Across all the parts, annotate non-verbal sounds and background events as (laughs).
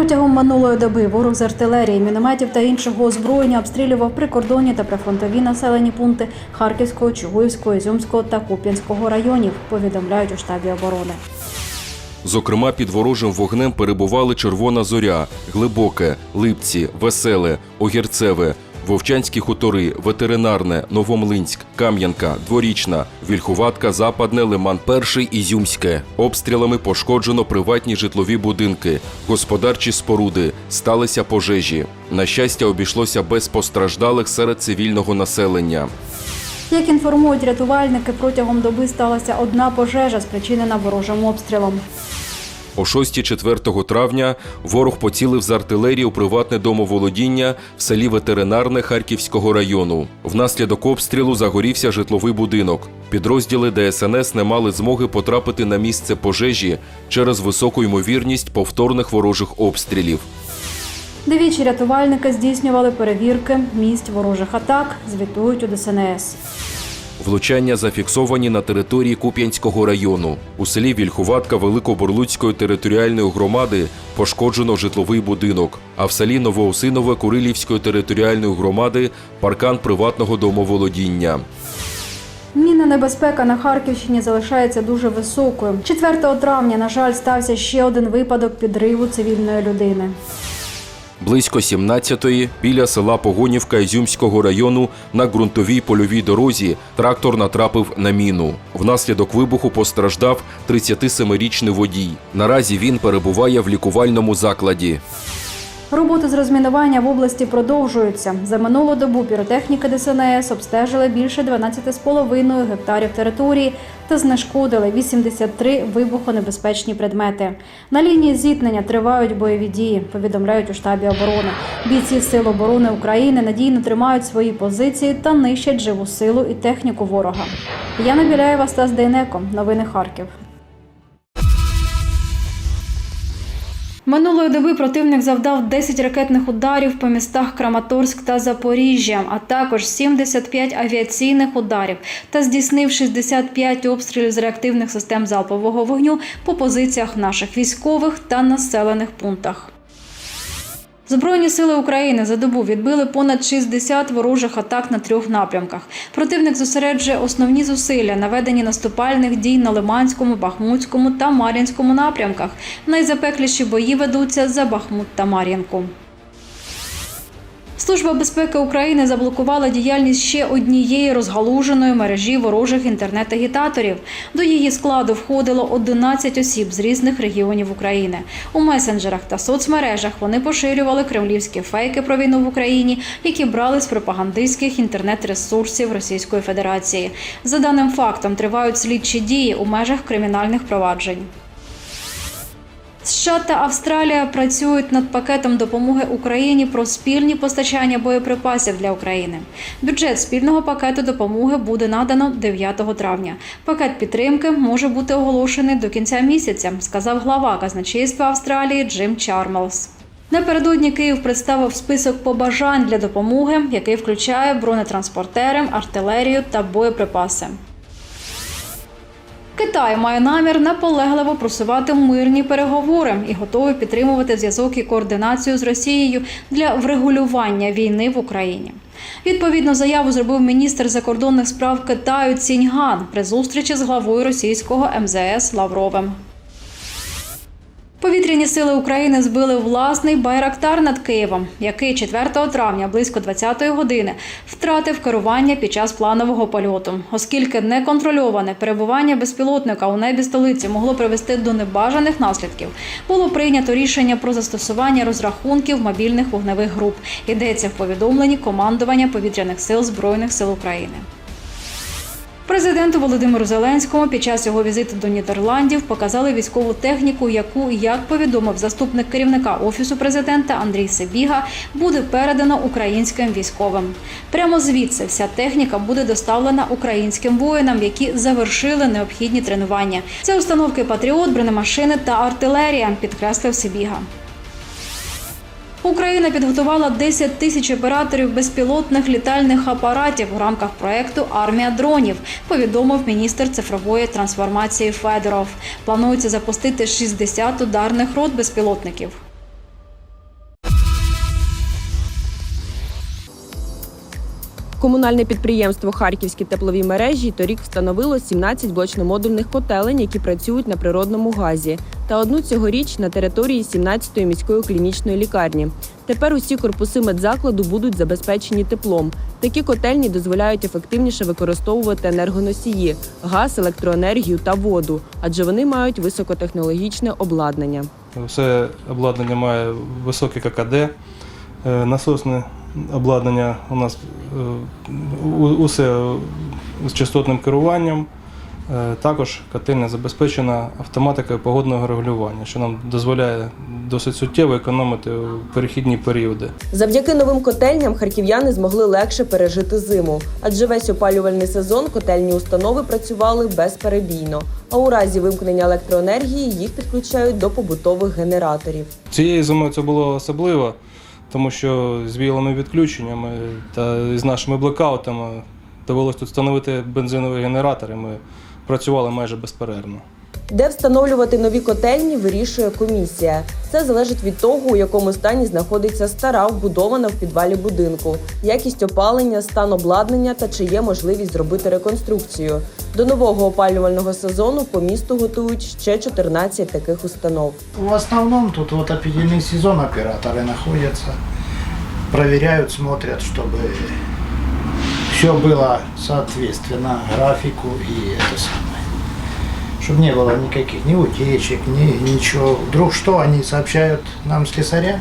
Протягом минулої доби ворог з артилерії, мінометів та іншого озброєння обстрілював прикордонні та прифронтові населені пункти Харківського, Чугуївського, Ізюмського та Куп'янського районів. Повідомляють у штабі оборони. Зокрема, під ворожим вогнем перебували Червона Зоря, Глибоке, Липці, Веселе, Огірцеве, Вовчанські хутори, Ветеринарне, Новомлинськ, Кам'янка, Дворічна, Вільхуватка, Западне, Лиман Перший, Ізюмське. Обстрілами пошкоджено приватні житлові будинки, господарчі споруди, сталися пожежі. На щастя, обійшлося без постраждалих серед цивільного населення. Як інформують рятувальники, протягом доби сталася одна пожежа, спричинена ворожим обстрілом. О 6-4 травня ворог поцілив з артилерії у приватне домоволодіння в селі Ветеринарне Харківського району. Внаслідок обстрілу загорівся житловий будинок. Підрозділи ДСНС не мали змоги потрапити на місце пожежі через високу ймовірність повторних ворожих обстрілів. Двічі рятувальники здійснювали перевірки місць ворожих атак, звітують у ДСНС. Влучання зафіксовані на території Куп'янського району. У селі Вільхуватка Великоборлуцької територіальної громади пошкоджено житловий будинок, а в селі Новоосинове Курилівської територіальної громади паркан приватного домоволодіння. Мінна небезпека на Харківщині залишається дуже високою. 4 травня, на жаль, стався ще один випадок підриву цивільної людини. Близько 17-ї біля села Погонівка Ізюмського району на ґрунтовій польовій дорозі трактор натрапив на міну. Внаслідок вибуху постраждав 37-річний водій. Наразі він перебуває в лікувальному закладі. Роботи з розмінування в області продовжуються. За минулу добу піротехніки ДСНС обстежили більше 12,5 гектарів території та знешкодили 83 вибухонебезпечні предмети. На лінії зіткнення тривають бойові дії, повідомляють у штабі оборони. Бійці Сил оборони України надійно тримають свої позиції та нищать живу силу і техніку ворога. Яна Біляєва, Стас Дейнеко. Новини Харків. Минулої доби противник завдав 10 ракетних ударів по містах Краматорськ та Запоріжжя, а також 75 авіаційних ударів та здійснив 65 обстрілів з реактивних систем залпового вогню по позиціях наших військових та населених пунктах. Збройні сили України за добу відбили понад 60 ворожих атак на трьох напрямках. Противник зосереджує основні зусилля на веденні наступальних дій на Лиманському, Бахмутському та Мар'їнському напрямках. Найзапекліші бої ведуться за Бахмут та Мар'їнку. Служба безпеки України заблокувала діяльність ще однієї розгалуженої мережі ворожих інтернет-агітаторів. До її складу входило 11 осіб з різних регіонів України. У месенджерах та соцмережах вони поширювали кремлівські фейки про війну в Україні, які брали з пропагандистських інтернет-ресурсів Російської Федерації. За даним фактом тривають слідчі дії у межах кримінальних проваджень. США та Австралія працюють над пакетом допомоги Україні про спільні постачання боєприпасів для України. Бюджет спільного пакету допомоги буде надано 9 травня. Пакет підтримки може бути оголошений до кінця місяця, сказав глава казначейства Австралії Джим Чармелс. Напередодні Київ представив список побажань для допомоги, який включає бронетранспортери, артилерію та боєприпаси. Китай має намір наполегливо просувати мирні переговори і готовий підтримувати зв'язок і координацію з Росією для врегулювання війни в Україні. Відповідну заяву зробив міністр закордонних справ Китаю Ціньган при зустрічі з главою російського МЗС Лавровим. Повітряні сили України збили власний байрактар над Києвом, який 4 травня близько 20-ї години втратив керування під час планового польоту, оскільки неконтрольоване перебування безпілотника у небі столиці могло привести до небажаних наслідків. Було прийнято рішення про застосування розрахунків мобільних вогневих груп. Йдеться в повідомленні командування повітряних сил збройних сил України. Президенту Володимиру Зеленському під час його візиту до Нідерландів показали військову техніку, яку, як повідомив заступник керівника офісу президента Андрій Сибіга, буде передано українським військовим. Прямо звідси вся техніка буде доставлена українським воїнам, які завершили необхідні тренування. Це установки Патріот, бронемашини та артилерія, підкреслив Сибіга. Україна підготувала 10 тисяч операторів безпілотних літальних апаратів у рамках проекту Армія дронів. Повідомив міністр цифрової трансформації Федоров. Планується запустити 60 ударних рот безпілотників. Комунальне підприємство Харківські теплові мережі торік встановило 17 блочно-модульних котелень, які працюють на природному газі, та одну цьогоріч на території 17-ї міської клінічної лікарні. Тепер усі корпуси медзакладу будуть забезпечені теплом. Такі котельні дозволяють ефективніше використовувати енергоносії, газ, електроенергію та воду, адже вони мають високотехнологічне обладнання. Все обладнання має високе ККД, е, насосне обладнання у нас е, усе з частотним керуванням. Е, Також котельня забезпечена автоматикою погодного регулювання, що нам дозволяє досить суттєво економити перехідні періоди. Завдяки новим котельням харків'яни змогли легше пережити зиму, адже весь опалювальний сезон котельні установи працювали безперебійно. А у разі вимкнення електроенергії їх підключають до побутових генераторів. Цієї зими це було особливо, тому що з віялими відключеннями та з нашими блекаутами довелося тут встановити бензинові генератори. Ми працювали майже безперервно. Де встановлювати нові котельні, вирішує комісія. Це залежить від того, у якому стані знаходиться стара, вбудована в підвалі будинку, якість опалення, стан обладнання та чи є можливість зробити реконструкцію. До нового опалювального сезону по місту готують ще 14 таких установ. В основном тут вот определенный сезон операторы находятся, проверяют, смотрят, чтобы все было соответственно графику и это самое. Чтобы не было никаких ни утечек, ни ничего. Вдруг что, они сообщают нам слесаря,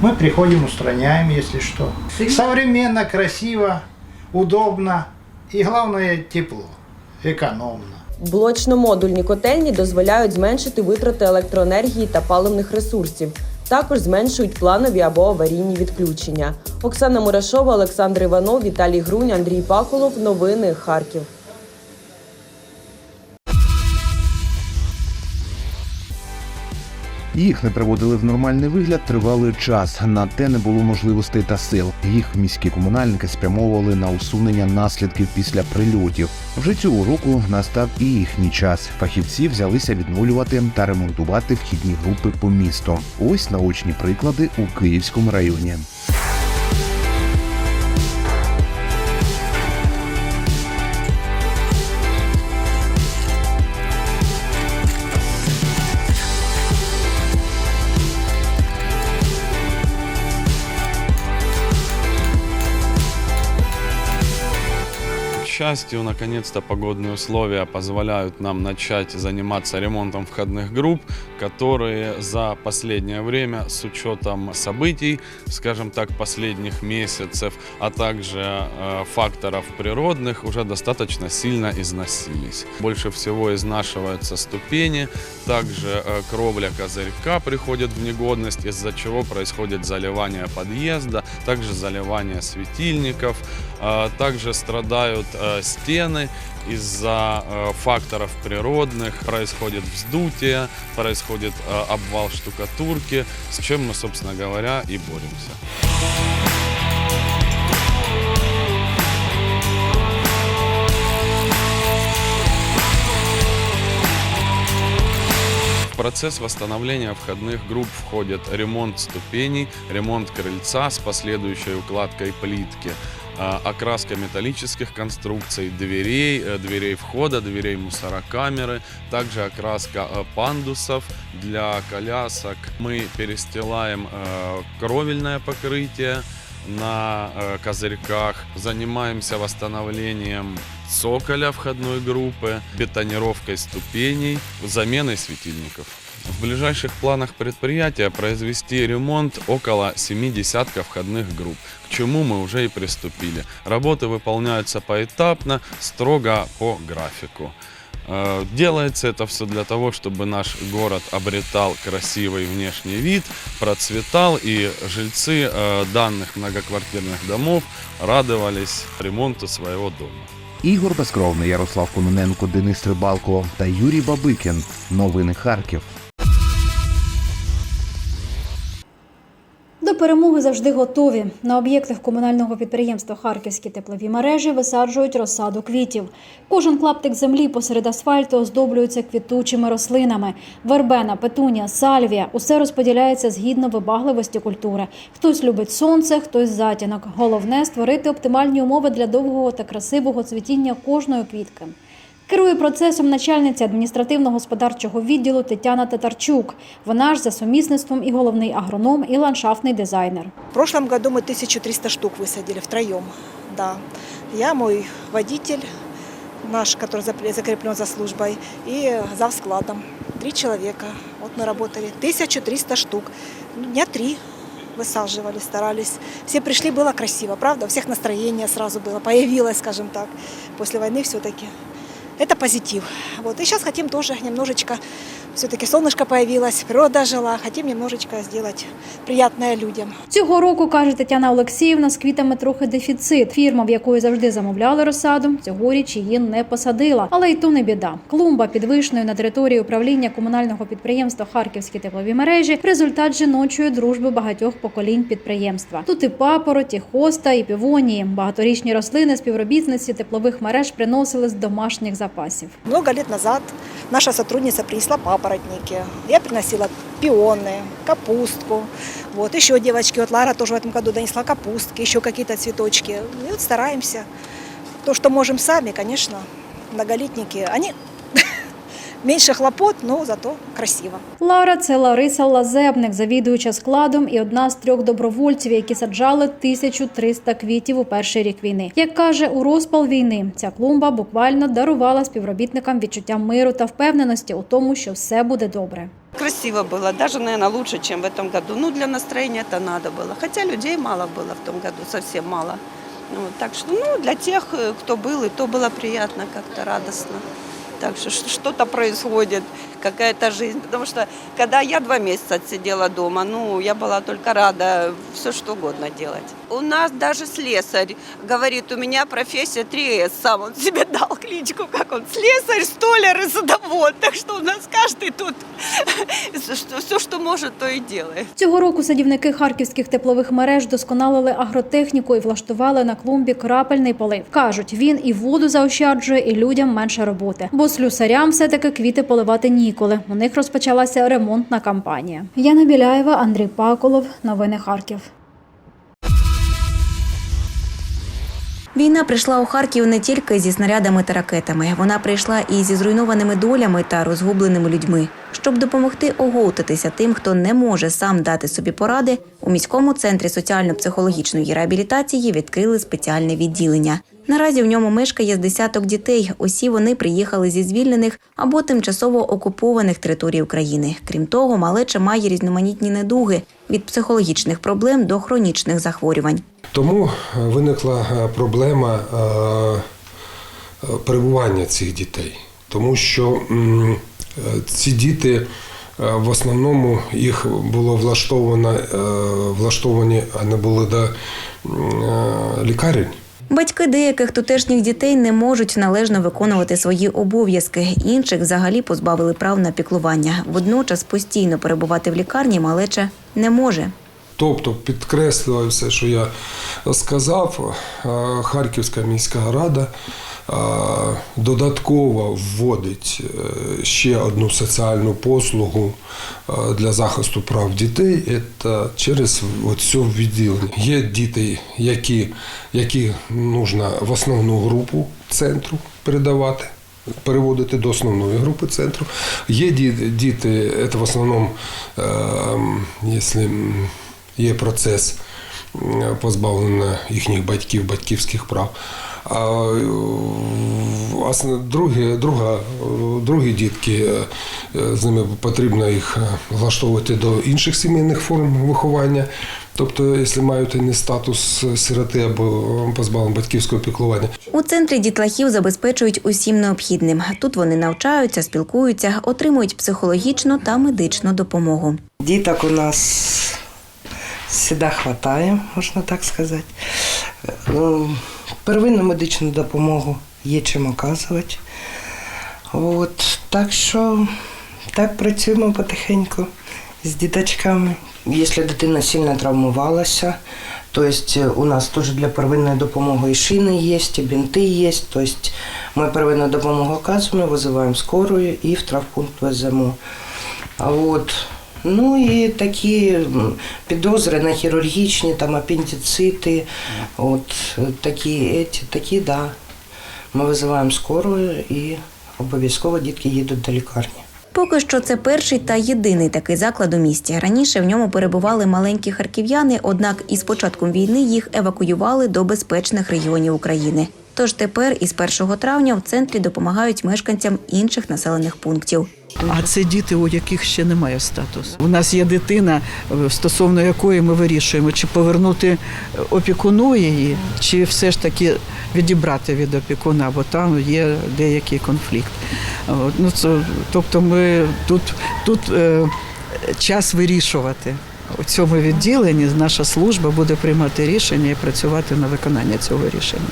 мы приходим, устраняем, если что. Современно, красиво, удобно и главное тепло, экономно. Блочно-модульні котельні дозволяють зменшити витрати електроенергії та паливних ресурсів. Також зменшують планові або аварійні відключення. Оксана Мурашова, Олександр Іванов, Віталій Грунь, Андрій Паколов. Новини Харків. Їх не приводили в нормальний вигляд тривалий час. На те не було можливостей та сил. Їх міські комунальники спрямовували на усунення наслідків після прильотів. Вже цього року настав і їхній час. Фахівці взялися відновлювати та ремонтувати вхідні групи по місту. Ось наочні приклади у Київському районі. Счастью, наконец-то погодные условия позволяют нам начать заниматься ремонтом входных групп, которые за последнее время с учетом событий, скажем так, последних месяцев, а также э, факторов природных уже достаточно сильно износились. Больше всего изнашиваются ступени, также э, кровля козырька приходит в негодность, из-за чего происходит заливание подъезда, также заливание светильников, Также страдают э, стены из-за э, факторов природных. Происходит вздутие, происходит э, обвал штукатурки, с чем мы, собственно говоря, и боремся. В процесс восстановления входных групп входит ремонт ступеней, ремонт крыльца с последующей укладкой плитки, а, окраска металлических конструкций, дверей, э, дверей входа, дверей мусорокамеры, также окраска э, пандусов для колясок. Мы перестилаем э, кровельное покрытие на козырьках, занимаемся восстановлением цоколя входной группы, бетонировкой ступеней, заменой светильников. В ближайших планах предприятия произвести ремонт около 7 десятков входных групп, к чему мы уже и приступили. Работы выполняются поэтапно, строго по графику. Э, Делается это все для того, чтобы наш город обретал красивый внешний вид, процветал и жильцы э, данных многоквартирных домов радовались ремонту своего дома. Ігор Безкровний, Ярослав Кононенко, Денис Рибалко та Юрій Бабикін. Новини Харків. Перемоги завжди готові. На об'єктах комунального підприємства Харківські теплові мережі висаджують розсаду квітів. Кожен клаптик землі посеред асфальту оздоблюється квітучими рослинами. Вербена, петунія, сальвія усе розподіляється згідно вибагливості культури. Хтось любить сонце, хтось затінок. Головне створити оптимальні умови для довгого та красивого цвітіння кожної квітки. Керує процесом начальниця адміністративно-господарчого відділу Тетяна Татарчук. Вона ж за сумісництвом і головний агроном, і ландшафтний дизайнер. В прошлом году мы 1300 штук высадили втроем. Да. Я, мой водитель, наш, который запре- закреплен за службой, и зав складом. Три человека. Вот мы работали. 1300 штук. Ну, Дня три высаживали, старались. Все пришли, было красиво, правда? У всех настроение сразу было, появилось, скажем так, после войны все-таки. Это позитив. Вот. И сейчас хотим тоже немножечко, все-таки солнышко появилось, природа жила, хотим немножечко сделать приятное людям. Цього року, каже Тетяна Олексіївна, з квітами трохи дефіцит. Фірма, в якої завжди замовляли розсаду, цьогоріч її не посадила. Але й то не біда. Клумба під вишнею на території управління комунального підприємства Харківські теплові мережі результат жіночої дружби багатьох поколінь підприємства. Тут і папороті, хоста, і півонії. Багаторічні рослини співробітниці теплових мереж приносили з домашніх запасів. Много лет назад наша сотрудница принесла папоротники. Я приносила пионы, капустку. Вот еще девочки, вот Лара тоже в этом году донесла капустки, еще какие-то цветочки. И вот стараемся. То, что можем сами, конечно, многолетники, они меньше хлопот, но зато красиво. Лара це Лариса Лазебник, завідуюча складом і одна з трьох добровольців, які саджали 1300 квітів у перший рік війни. Як каже, у розпал війни ця клумба буквально дарувала співробітникам відчуття миру та впевненості у тому, що все буде добре. Красиво было, даже, наверное, лучше, чем в этом году. Ну, для настроения это надо было. Хотя людей мало было в том году, совсем мало. Ну, так что, ну, для тех, э, кто был, и то было приятно, как-то радостно. Так что что-то происходит, какая-то жизнь. Потому что, когда я два месяца отсидела дома, ну, я была только рада все что угодно делать. У нас даже слесарь говорит, у меня профессия 3С, сам он себе дал кличку, как он, слесарь, столяр и садовод. Так что у нас каждый тут (laughs) все, что может, то и делает. Цього року садівники харківських теплових мереж досконалили агротехніку і влаштували на клумбі крапельний полив. кажуть, він і воду заощаджує, і людям менше роботи. Бо слюсарям все таки квіти поливати ніколи. У них розпочалася ремонтна кампанія. Яна Біляєва, Андрій Паколов. Новини Харків. Війна прийшла у Харків не тільки зі снарядами та ракетами. Вона прийшла і зі зруйнованими долями та розгубленими людьми. Щоб допомогти оговтатися тим, хто не може сам дати собі поради, у міському центрі соціально-психологічної реабілітації відкрили спеціальне відділення. Наразі в ньому мешкає з десяток дітей. Усі вони приїхали зі звільнених або тимчасово окупованих територій України. Крім того, малеча має різноманітні недуги від психологічних проблем до хронічних захворювань. Тому е, виникла е, проблема е, перебування цих дітей, тому що ці діти в основному їх було влаштовано, влаштовані, а не були до лікарень. Батьки деяких тутешніх дітей не можуть належно виконувати свої обов'язки. Інших взагалі позбавили прав на піклування. Водночас постійно перебувати в лікарні малеча не може. Тобто, підкреслюю все, що я сказав, е, Харківська міська рада додатково вводить е, ще одну соціальну послугу е, для захисту прав дітей це через цю відділення. Є діти, які, які нужно в основну групу центру передавати. Переводити до основної групи центру. Є діти, це в основному, е, якщо є процес позбавлення їхніх батьків, батьківських прав. А е, власне, другі, друга, другі дітки, е, з ними потрібно їх е, влаштовувати до інших сімейних форм виховання. Тобто, якщо мають не статус сироти або позбавлення батьківського піклування. У центрі дітлахів забезпечують усім необхідним. Тут вони навчаються, спілкуються, отримують психологічну та медичну допомогу. Діток у нас завжди вистачає, можна так сказати. Ну, Первинну медичну допомогу є чим оказувати. От, так що так працюємо потихеньку з діточками. Якщо дитина сильно травмувалася, то есть е, у нас теж для первинної допомоги і шини є, і бінти є. Тобто ми первинну допомогу оказуємо, визиваємо скорую і в травмпункт веземо. А от Ну і такі підозри на хірургічні, там апендицити, от такі, еті, такі, да. Ми визиваємо скорую і обов'язково дітки їдуть до лікарні. Поки що це перший та єдиний такий заклад у місті. Раніше в ньому перебували маленькі харків'яни, однак із початком війни їх евакуювали до безпечних регіонів України. Тож тепер із 1 травня в центрі допомагають мешканцям інших населених пунктів. А це діти, у яких ще немає статусу. У нас є дитина, е, стосовно якої ми вирішуємо, чи повернути е, опікуну її, чи все ж таки відібрати від опікуна, бо там є деякий конфлікт. Ну, це, тобто ми тут, тут е, час вирішувати. У цьому відділенні наша служба буде приймати рішення і працювати на виконання цього рішення.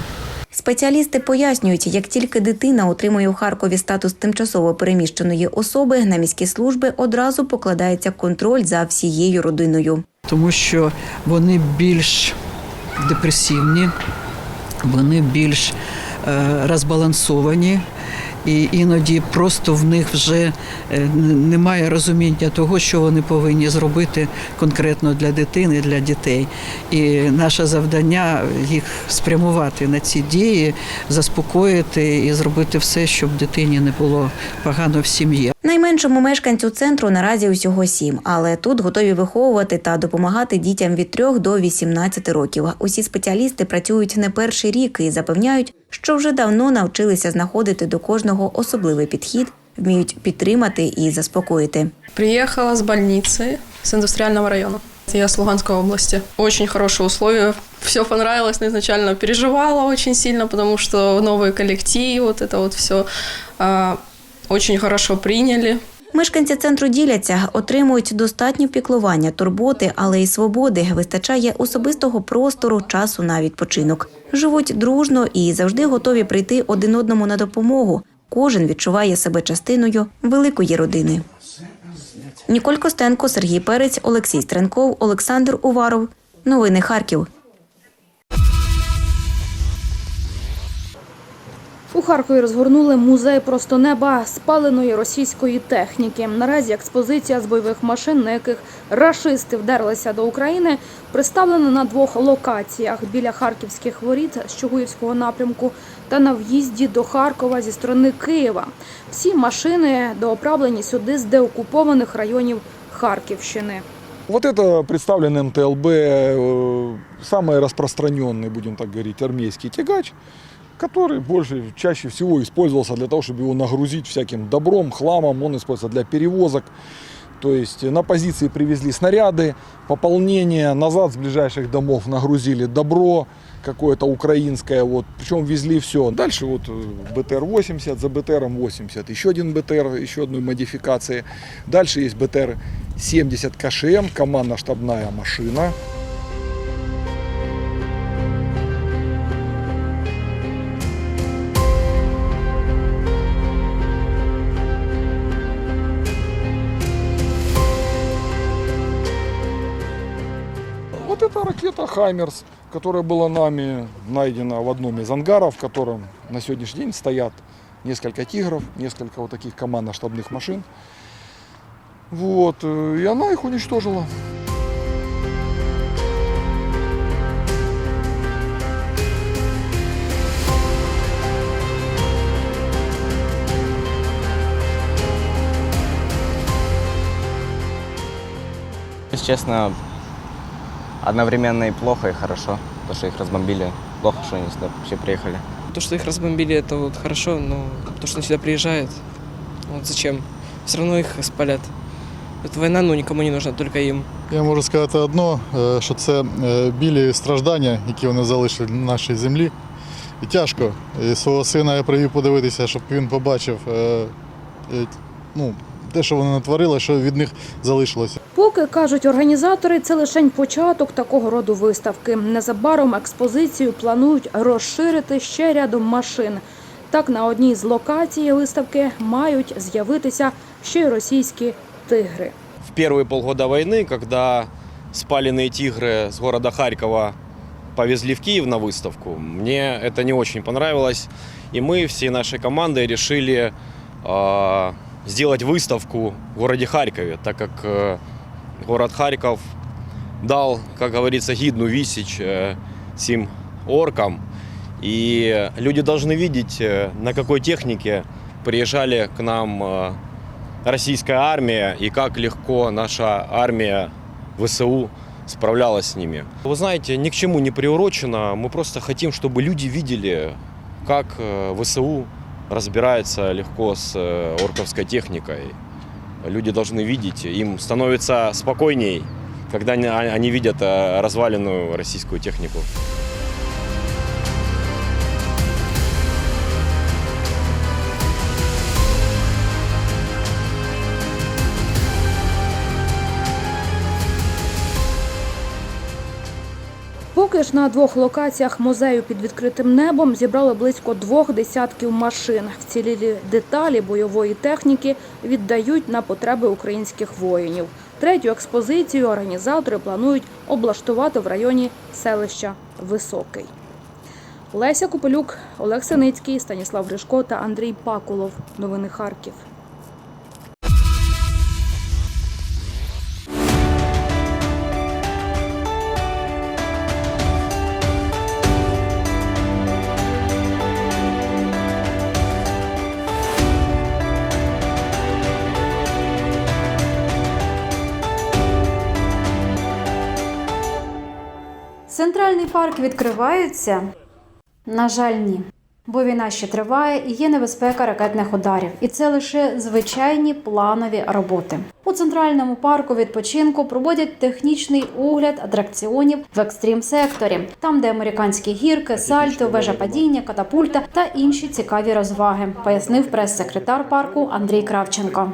Спеціалісти пояснюють, як тільки дитина отримує у Харкові статус тимчасово переміщеної особи, на міські служби одразу покладається контроль за всією родиною. тому що вони більш депресивні, вони більш е, розбалансовані. І іноді просто в них вже е, немає розуміння того, що вони повинні зробити конкретно для дитини, для дітей. І наше завдання їх спрямувати на ці дії, заспокоїти і зробити все, щоб дитині не було погано в сім'ї. Найменшому мешканцю центру наразі усього сім, але тут готові виховувати та допомагати дітям від 3 до 18 років. Усі спеціалісти працюють не перший рік і запевняють, що вже давно навчилися знаходити до кожного особливий підхід, вміють підтримати і заспокоїти. Приехала с больницы, с индустриального района. Я с Луганской области. Очень хорошие условия. Все понравилось, но изначально переживала очень сильно, потому что новый коллектив, вот это вот все очень хорошо приняли. Мешканці центру діляться, отримують достатньо піклування, турботи, але й свободи. Вистачає особистого простору, часу на відпочинок. Живуть дружно і завжди готові прийти один одному на допомогу. Кожен відчуває себе частиною великої родини. Ніколь Костенко, Сергій Перець, Олексій Стренков, Олександр Уваров. Новини Харків. У Харкові розгорнули музей просто неба спаленої російської техніки. Наразі експозиція з бойових машин, на яких рашисти вдерлися до України, представлена на двох локаціях біля харківських воріт з Чугуївського напрямку та на в'їзді до Харкова зі сторони Києва. Всі машини дооправлені сюди з деокупованих районів Харківщини. Вот это представлен МТЛБ, э, самый распространенный, будем так говорить, армейский тягач, который больше, чаще всего использовался для того, чтобы его нагрузить всяким добром, хламом. Он используется для перевозок. То есть на позиции привезли снаряды, пополнение, назад с ближайших домов нагрузили добро какое-то украинское, вот, причем везли все. Дальше вот э, БТР-80, за БТРом-80, еще один БТР, еще одной модификации. Дальше есть БТР-70 КШМ, командно-штабная машина. «Хаймерс», которая была нами найдена в одном из ангаров, в котором на сегодняшний день стоят несколько «Тигров», несколько вот таких командно-штабных машин. Вот, э, и она их уничтожила. Если честно, одновременно и плохо, и хорошо. То, что их разбомбили. Плохо, что они сюда вообще приехали. То, что их разбомбили, это вот хорошо, но то, что они сюда приезжают, вот зачем? Все равно их спалят. Эта война, ну, никому не нужна, только им. Я можу сказати одно, що це е, білі страждання, які вони залишили на нашій землі. І тяжко. І свого сина я привів подивитися, щоб він побачив е, е, ну, те, що вони натворили, що від них залишилося. Поки кажуть організатори, це лише початок такого роду виставки. Незабаром експозицію планують розширити ще рядом машин. Так, на одній з локацій виставки мають з'явитися ще й російські тигри. в первые полгода войны, когда спаленные тигры с города Харькова повезли в Киев на выставку. Мне это не очень понравилось. И мы всей нашей командой решили э, Сделать выставку в городе Харькове, так как э, город Харьков дал, как говорится, гидну висич э, сим оркам. И люди должны видеть, э, на какой технике приезжали к нам российская армия и как легко наша армия ВСУ справлялась с ними. Вы знаете, ни к чему не приурочено. Мы просто хотим, чтобы люди видели, как ВСУ разбирается легко с э, орковской техникой. Люди должны видеть, им становится спокойней, когда они- они видят э, разваленную российскую технику. Поки на двох локаціях музею під відкритим небом зібрали близько двох десятків машин. Вцілілі деталі бойової техніки віддають на потреби українських воїнів. Третю експозицію організатори планують облаштувати в районі селища Високий. Леся Купелюк, Олег Синицький, Станіслав Гришко та Андрій Пакулов. Новини Харків. Центральний парк відкривається? На жаль, ні. Бо війна ще триває і є небезпека ракетних ударів. І це лише звичайні планові роботи. У центральному парку відпочинку проводять технічний огляд атракціонів в екстрім секторі, там, де американські гірки, сальто, вежа падіння, катапульта та інші цікаві розваги, пояснив прес-секретар парку Андрій Кравченко.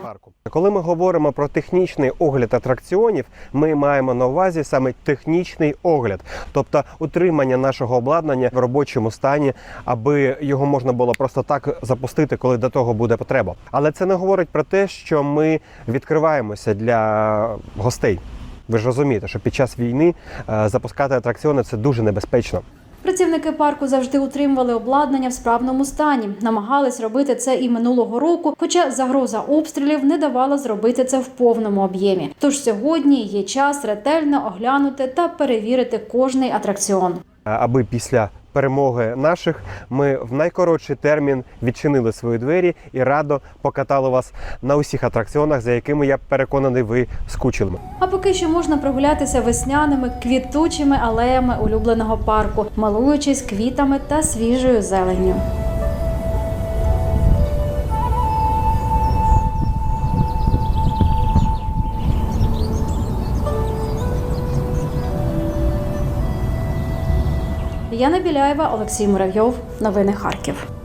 Коли ми говоримо про технічний огляд атракціонів, ми маємо на увазі саме технічний огляд, тобто утримання нашого обладнання в робочому стані, аби його можна було просто так запустити, коли до того буде потреба. Але це не говорить про те, що ми відкриваємося для гостей. Ви ж розумієте, що під час війни е, запускати атракціони це дуже небезпечно. Працівники парку завжди утримували обладнання в справному стані, намагались робити це і минулого року, хоча загроза обстрілів не давала зробити це в повному об'ємі. Тож сьогодні є час ретельно оглянути та перевірити кожний атракціон. Е, аби після перемоги наших ми в найкоротший термін відчинили свої двері і радо покатали вас на усіх атракціонах, за якими я переконаний, ви скучили. А поки що можна прогулятися весняними квітучими алеями улюбленого парку, малуючись квітами та свіжою зеленню. Яна Біляєва, Олексій Муравйов. Новини Харків.